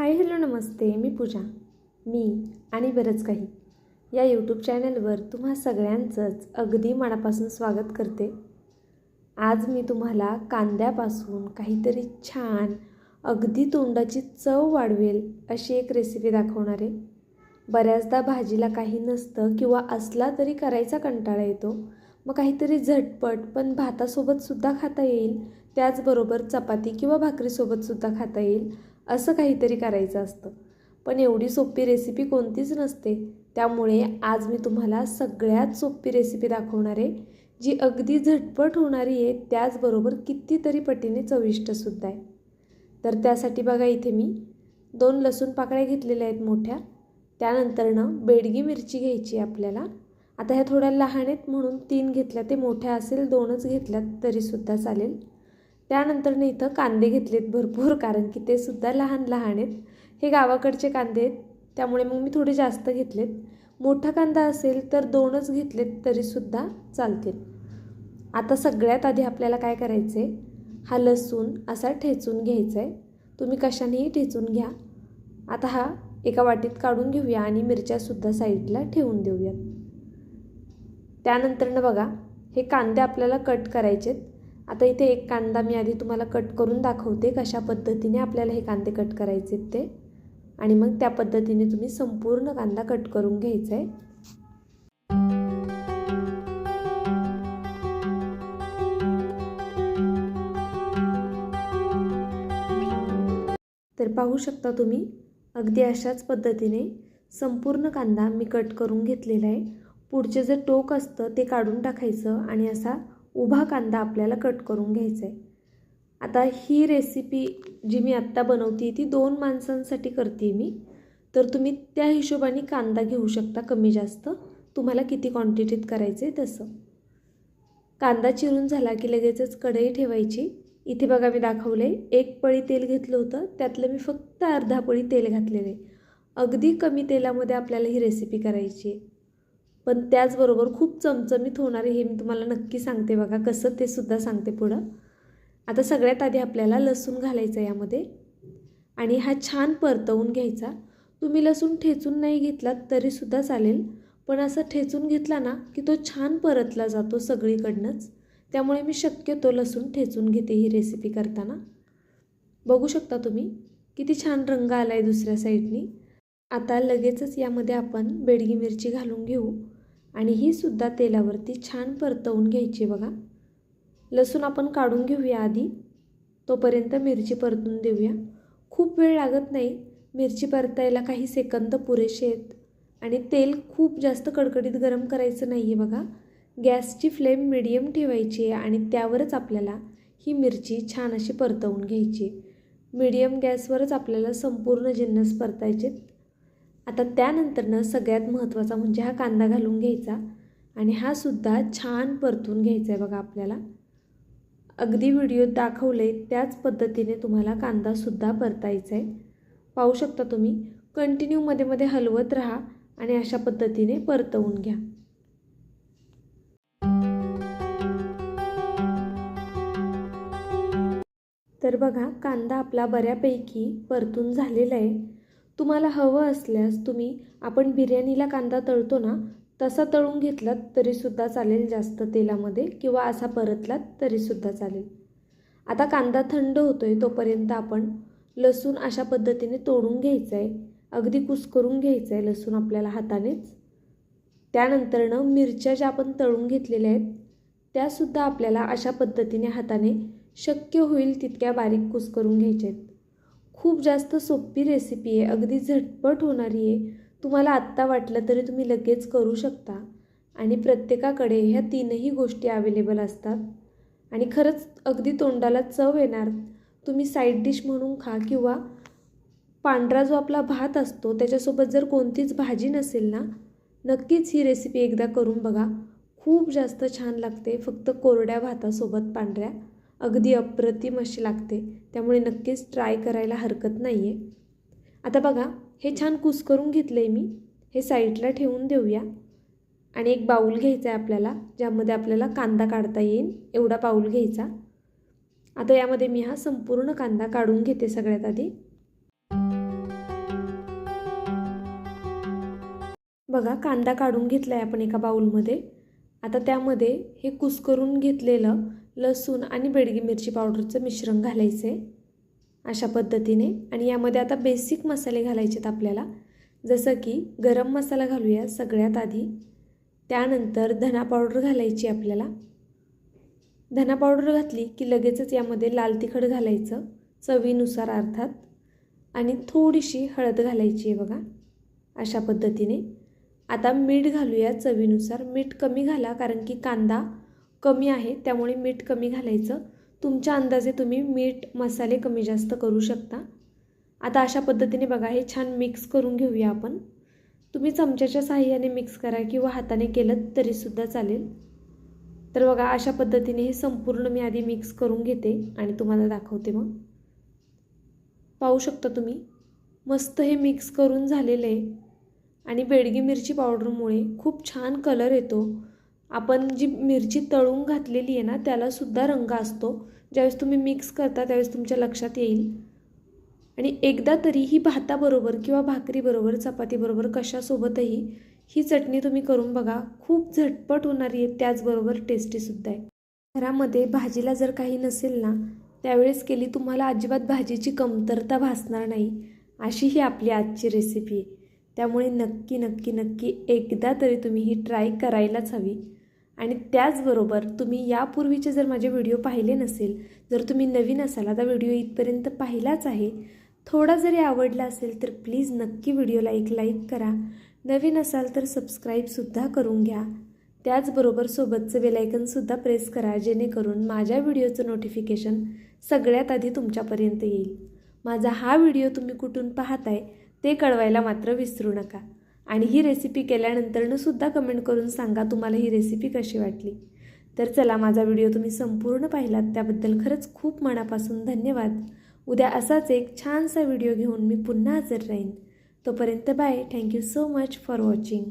Hi hello नमस्ते मी पूजा मी आणि बरंच काही. या यूट्यूब चॅनलवर तुम्हा सगळ्यांचंच अगदी मनापासून स्वागत करते. आज मी तुम्हाला कांद्यापासून काहीतरी छान अगदी तोंडाची चव वाढवेल अशी एक रेसिपी दाखवणार आहे. बऱ्याचदा भाजीला काही नसतं किंवा असला तरी करायचा कंटाळा येतो. मग काहीतरी झटपट पण भातासोबतसुद्धा खाता येईल. त्याचबरोबर चपाती किंवा भाकरीसोबतसुद्धा खाता येईल. असं काहीतरी करायचं असतं. पण एवढी सोपी रेसिपी कोणतीच नसते. त्यामुळे आज मी तुम्हाला सगळ्यात सोपी रेसिपी दाखवणार आहे जी अगदी झटपट होणारी आहे त्याचबरोबर कितीतरी पटीने चविष्टसुद्धा आहे. तर त्यासाठी बघा इथे मी दोन लसूण पाकळ्या घेतलेल्या आहेत मोठ्या. त्यानंतरनं बेडगी मिरची घ्यायची आहे आपल्याला. आता ह्या थोड्या लहान आहेत म्हणून तीन घेतल्या ते मोठ्या असेल दोनच घेतल्यात तरीसुद्धा चालेल. त्यानंतरनं इथं कांदे घेतलेत भरपूर कारण की ते सुद्धा लहान लहान आहेत. हे गावाकडचे कांदे आहेत त्यामुळे मग मी थोडे जास्त घेतलेत. मोठा कांदा असेल तर दोनच घेतलेत तरीसुद्धा चालतील. आता सगळ्यात आधी आपल्याला काय करायचं आहे हा लसूण असा ठेचून घ्यायचा आहे तुम्ही कशानेही ठेचून घ्या. आता हा एका वाटीत काढून घेऊया आणि मिरच्यासुद्धा साईडला ठेवून देऊयात. त्यानंतरनं बघा हे कांदे आपल्याला कट करायचेत. आता इथे एक कांदा मी आधी तुम्हाला कट करून दाखवते कशा पद्धतीने आपल्याला हे कांदे कट करायचे ते. आणि मग त्या पद्धतीने तुम्ही संपूर्ण कांदा कट करून घ्यायचा आहे. तर पाहू शकता तुम्ही अगदी अशाच पद्धतीने संपूर्ण कांदा मी कट करून घेतलेला आहे. पुढचे जे टोक असतं ते काढून टाकायचं आणि असा उभा कांदा आपल्याला कट करून घ्यायचा आहे. आता ही रेसिपी जी मी आत्ता बनवते ती दोन माणसांसाठी करते मी. तर तुम्ही त्या हिशोबाने कांदा घेऊ शकता कमी जास्त. तुम्हाला किती क्वांटिटीत करायचं आहे तसं. कांदा चिरून झाला की लगेचच कढई ठेवायची. इथे बघा मी दाखवले एक पळी तेल घेतलं होतं त्यातलं मी फक्त अर्धा पळी तेल घातलेलं आहे. अगदी कमी तेलामध्ये आपल्याला ही रेसिपी करायची आहे. पण त्याचबरोबर खूप चमचमीत होणार हे मी तुम्हाला नक्की सांगते बघा कसं ते सुद्धा सांगते पुढं. आता सगळ्यात आधी आपल्याला लसूण घालायचं यामध्ये आणि हा छान परतवून घ्यायचा. तुम्ही लसूण ठेचून नाही घेतलात तरीसुद्धा चालेल पण असं ठेचून घेतला ना की तो छान परतला जातो सगळीकडनंच. त्यामुळे मी शक्यतो लसूण ठेचून घेते ही रेसिपी करताना. बघू शकता तुम्ही किती छान रंग आला आहे दुसऱ्या साईडनी आता लगेचच यामध्ये आपण बेडगी मिरची घालून घेऊ. आणि ही सुद्धा तेलावरती छान परतवून घ्यायची बघा. लसूण आपण काढून घेऊया आधी. तोपर्यंत मिरची परतून देऊया. खूप वेळ लागत नाही. मिरची परतायला काही सेकंद पुरेसे आहेत. आणि तेल खूप जास्त कडकडीत गरम करायचं नाही आहे बघा. गॅसची फ्लेम मिडियम ठेवायची आहे आणि त्यावरच आपल्याला ही मिरची छान अशी परतवून घ्यायची मिडियम गॅसवरच आपल्याला संपूर्ण जिन्नस परतायचे आता त्यानंतरनं सगळ्यात महत्त्वाचा म्हणजे हा कांदा घालून घ्यायचा आणि हा सुद्धा छान परतून घ्यायचा आहे बघा आपल्याला. अगदी व्हिडिओत दाखवले त्याच पद्धतीने तुम्हाला कांदासुद्धा परतायचा आहे पाहू शकता तुम्ही कंटिन्यू मध्ये मध्ये हलवत राहा आणि अशा पद्धतीने परतवून घ्या. तर बघा कांदा आपला बऱ्यापैकी परतून झालेला आहे तुम्हाला हवं असल्यास तुम्ही आपण बिर्याणीला कांदा तळतो ना तसा तळून घेतलात तरीसुद्धा चालेल जास्त तेलामध्ये किंवा असा परतलात तरीसुद्धा चालेल. आता कांदा थंड होतो आहे तोपर्यंत आपण लसूण अशा पद्धतीने तोडून घ्यायचं आहे अगदी कुस्करून घ्यायचं आहे लसूण आपल्याला हातानेच. त्यानंतरनं मिरच्या ज्या आपण तळून घेतलेल्या आहेत त्यासुद्धा आपल्याला अशा पद्धतीने हाताने शक्य होईल तितक्या बारीक कुस करून घ्यायच्या आहेत. खूप जास्त सोपी रेसिपी आहे. अगदी झटपट होणारी आहे. तुम्हाला आत्ता वाटलं तरी तुम्ही लगेच करू शकता. आणि प्रत्येकाकडे ह्या तीनही गोष्टी अवेलेबल असतात. आणि खरंच अगदी तोंडाला चव येणार. तुम्ही साईड डिश म्हणून खा किंवा पांढरा जो आपला भात असतो त्याच्यासोबत जर कोणतीच भाजी नसेल ना नक्कीच ही रेसिपी एकदा करून बघा. खूप जास्त छान लागते. फक्त कोरड्या भातासोबत पांढऱ्या. अगदी अप्रतिम अशी लागते. त्यामुळे नक्कीच ट्राय करायला हरकत नाही आहे आता बघा हे छान कूस करून घेतलं आहे मी. हे साईडला ठेवून देऊया. आणि एक बाऊल घ्यायचा आहे आपल्याला ज्यामध्ये आपल्याला कांदा काढता येईल. एवढा बाऊल घ्यायचा. आता यामध्ये मी हा संपूर्ण कांदा काढून घेते सगळ्यात आधी. बघा कांदा काढून घेतला आहे आपण एका बाऊलमध्ये आता त्यामध्ये हे कुस करून घेतलेलं लसूण आणि बेडगी मिरची पावडरचं मिश्रण घालायचं आहे अशा पद्धतीने. आणि यामध्ये आता बेसिक मसाले घालायचे आहेत आपल्याला. जसं की गरम मसाला घालूया सगळ्यात आधी. त्यानंतर धना पावडर घालायची आपल्याला. धना पावडर घातली की लगेचच यामध्ये लाल तिखट घालायचं चवीनुसार अर्थात. आणि थोडीशी हळद घालायची आहे बघा अशा पद्धतीने. आता मीठ घालूया चवीनुसार. मीठ कमी घाला कारण की कांदा कमी आहे त्यामुळे मीठ कमी घालायचं. तुमच्या अंदाजे तुम्ही मीठ मसाले कमी जास्त करू शकता. आता अशा पद्धतीने बघा हे छान मिक्स करून घेऊया आपण. तुम्ही चमच्याच्या साहाय्याने मिक्स करा किंवा हाताने केलं तरीसुद्धा चालेल. तर बघा अशा पद्धतीने हे संपूर्ण मी आधी मिक्स करून घेते आणि तुम्हाला दाखवते मग. पाहू शकता तुम्ही मस्त हे मिक्स करून झालेलं आहे. आणि बेडगी मिरची पावडरमुळे खूप छान कलर येतो. आपण जी मिरची तळून घातलेली आहे ना त्यालासुद्धा रंग असतो. ज्यावेळेस तुम्ही मिक्स करता त्यावेळेस तुमच्या लक्षात येईल. आणि एकदा तरी ही भाताबरोबर किंवा भाकरीबरोबर चपातीबरोबर कशासोबतही ही चटणी तुम्ही करून बघा. खूप झटपट होणारी आहे त्याचबरोबर टेस्टीसुद्धा आहे. घरामध्ये भाजीला जर काही नसेल ना त्यावेळेस केली तुम्हाला अजिबात भाजीची कमतरता भासणार नाही. अशी ही आपली आजची रेसिपी आहे. त्यामुळे नक्की नक्की नक्की एकदा तरी तुम्ही ही ट्राय करायलाच हवी. आणि त्याचबरोबर तुम्ही यापूर्वीचे जर माझे व्हिडिओ पाहिले नसेल जर तुम्ही नवीन असाल आता व्हिडिओ इथपर्यंत पाहिलाच आहे थोडा जरी आवडला असेल तर प्लीज नक्की व्हिडिओला एक लाईक करा. नवीन असाल तर सबस्क्राईबसुद्धा करून घ्या. त्याचबरोबर सोबतचं बेलायकनसुद्धा प्रेस करा जेणेकरून माझ्या व्हिडिओचं नोटिफिकेशन सगळ्यात आधी तुमच्यापर्यंत येईल. माझा हा व्हिडिओ तुम्ही कुठून पाहताय ते कळवायला मात्र विसरू नका. आणि ही रेसिपी केल्यानंतरनं सुद्धा कमेंट करून सांगा तुम्हाला ही रेसिपी कशी वाटली. तर चला माझा व्हिडिओ तुम्ही संपूर्ण पाहिलात. त्याबद्दल खरंच खूप मनापासून धन्यवाद. उद्या असाच एक छानसा व्हिडिओ घेऊन मी पुन्हा हजर राहीन. तोपर्यंत bye thank you so much for watching